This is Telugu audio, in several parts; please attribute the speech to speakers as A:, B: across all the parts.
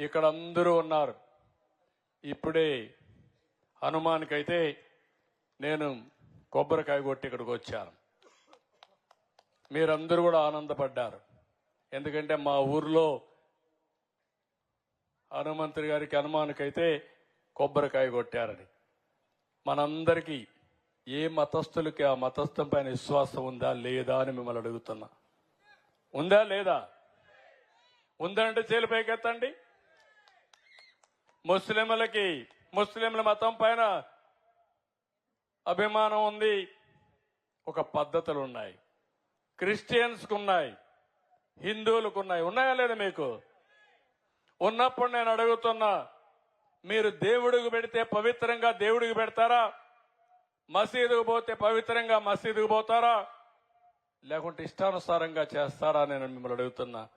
A: ఇక్కడ అందరూ ఉన్నారు. ఇప్పుడే హనుమానికైతే నేను కొబ్బరికాయ కొట్టి ఇక్కడికి వచ్చాను. మీరందరూ కూడా ఆనందపడ్డారు. ఎందుకంటే మా ఊర్లో హనుమంతుడి గారికి హనుమానికైతే కొబ్బరికాయ కొట్టారని. మనందరికీ ఏ మతస్థులకి ఆ మతస్థం పైన విశ్వాసం ఉందా లేదా అని మిమ్మల్ని అడుగుతున్నా. ఉందా లేదా? ఉందంటే చేలు పైకెత్తండి. ముస్లింలకి ముస్లింల మతం పైన అభిమానం ఉంది. ఒక పద్ధతులు ఉన్నాయి క్రిస్టియన్స్కు ఉన్నాయి హిందువులకు ఉన్నాయి ఉన్నాయా లేదా మీకు? ఉన్నప్పుడు నేను అడుగుతున్నా మీరు దేవుడికి పెడితే పవిత్రంగా దేవుడికి పెడతారా? మసీదుకు పోతే పవిత్రంగా మసీదుకు పోతారా? లేకుంటే ఇష్టానుసారంగా చేస్తారా? నేను మిమ్మల్ని అడుగుతున్నా.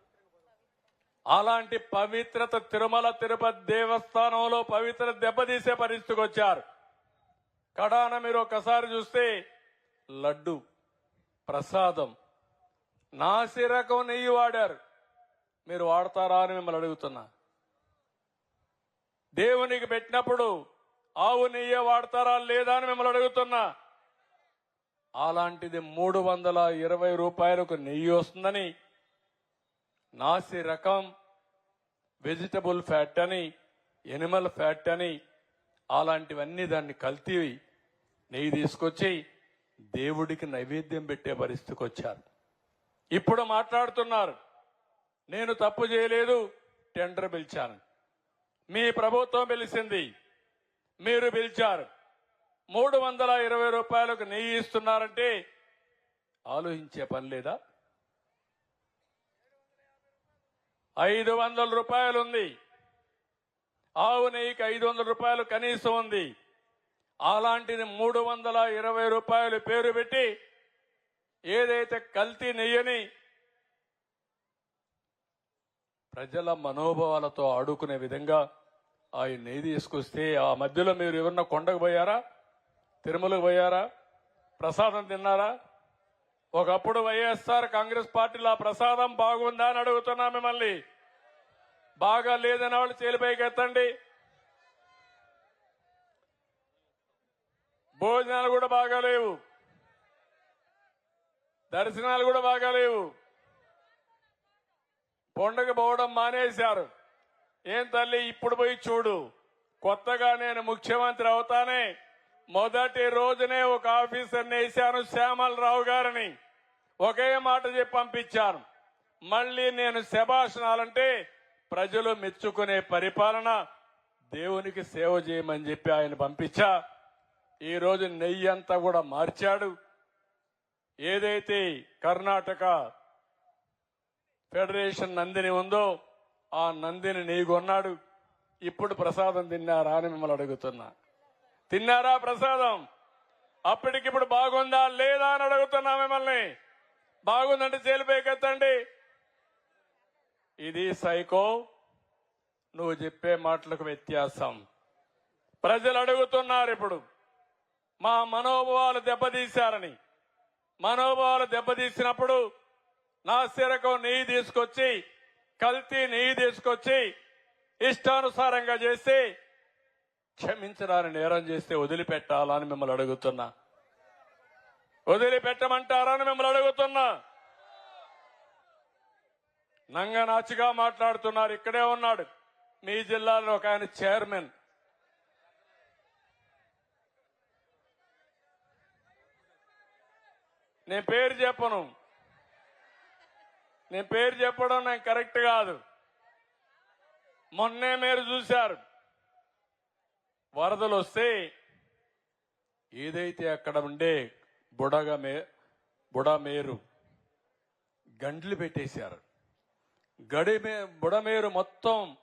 A: అలాంటి పవిత్రత తిరుమల తిరుపతి దేవస్థానంలో పవిత్ర దెబ్బతీసే పరిస్థితికి వచ్చారు. కడాన మీరు ఒకసారి చూస్తే లడ్డు ప్రసాదం నాసిరకం నెయ్యి వాడారు. మీరు వాడతారా అని మిమ్మల్ని అడుగుతున్నా. దేవునికి పెట్టినప్పుడు ఆవు నెయ్యి వాడతారా లేదా అని మిమ్మల్ని అడుగుతున్నా. అలాంటిది మూడు వందల ఇరవై రూపాయలకు నెయ్యి వస్తుందని నాసి రకం వెజిటబుల్ ఫ్యాట్ అని ఎనిమల్ ఫ్యాట్ అని అలాంటివన్నీ దాన్ని కల్తీ నెయ్యి తీసుకొచ్చి దేవుడికి నైవేద్యం పెట్టే పరిస్థితికి వచ్చారు. ఇప్పుడు మాట్లాడుతున్నారు. నేను తప్పు చేయలేదు టెండర్ పిలిచాను. మీ ప్రభుత్వం పిలిచింది మీరు పిలిచారు. మూడు వందల ఇరవై రూపాయలకు నెయ్యి ఇస్తున్నారంటే ఆలోచించే పని లేదా? ఐదు వందల రూపాయలు ఉంది ఆవు నెయ్యికి ఐదు వందల రూపాయలు కనీసం ఉంది. అలాంటిది మూడు వందల ఇరవై రూపాయలు పేరు పెట్టి ఏదైతే కల్తీ నెయ్యని ప్రజల మనోభావాలతో ఆడుకునే విధంగా ఆ నెయ్యి తీసుకొస్తే ఆ మధ్యలో మీరు ఎవరన్నా కొండకు పోయారా? తిరుమలకు పోయారా? ప్రసాదం తిన్నారా? ఒకప్పుడు వైఎస్ఆర్ కాంగ్రెస్ పార్టీలో ప్రసాదం బాగుందా అని అడుగుతున్నా మిమ్మల్ని. బాగా లేదని వాళ్ళు చేలిపైకి ఎత్తండి. భోజనాలు కూడా బాగా లేవు. దర్శనాలు కూడా బాగాలేవు పండుగ పోవడం మానేశారు. ఏం తల్లి ఇప్పుడు పోయి చూడు. కొత్తగా నేను ముఖ్యమంత్రి అవుతానే. మొదటి రోజునే ఒక ఆఫీసర్ని వేశాను శ్యామలరావు గారిని ఒకే మాట చెప్పి పంపించాను. మళ్ళీ నేను శభాషణాలంటే ప్రజలు మెచ్చుకునే పరిపాలన దేవునికి సేవ చేయమని చెప్పి ఆయన పంపించా. ఈరోజు నెయ్యి అంతా కూడా మార్చాడు. ఏదైతే కర్ణాటక ఫెడరేషన్ నందిని ఉందో ఆ నందిని నెయ్యి కొన్నాడు. ఇప్పుడు ప్రసాదం తిన్నారా అని మిమ్మల్ని అడుగుతున్నా. తిన్నారా ప్రసాదం? అప్పటికిప్పుడు బాగుందా లేదా అని అడుగుతున్నా మిమ్మల్ని. బాగుందంటే చేలిపోయికెత్తండి ఇది సైకో నువ్వు చెప్పే మాటలకు వ్యత్యాసం. ప్రజలు అడుగుతున్నారు ఇప్పుడు. మా మనోభావాలు దెబ్బతీశారని. మనోభావాలు దెబ్బతీసినప్పుడు నా సిరకు నెయ్యి తీసుకొచ్చి కల్తీ నెయ్యి తీసుకొచ్చి ఇష్టానుసారంగా చేసి క్షమించరాని నేరం చేస్తే వదిలిపెట్టాలా అని మిమ్మల్ని అడుగుతున్నా. వదిలిపెట్టమంటారా అని మిమ్మల్ని అడుగుతున్నా. నంగనాచిగా మాట్లాడుతున్నారు ఇక్కడే ఉన్నాడు. మీ జిల్లాలో ఒక ఆయన చైర్మన్. నేను పేరు చెప్పను. నేను పేరు చెప్పడం నేను కరెక్ట్ కాదు. మొన్నే మీరు చూశారు. వరదలు వస్తే ఏదైతే అక్కడ ఉండే బుడగ మే బుడమేరు గండ్లు పెట్టేశారు. గడి మే బుడమేరు మొత్తం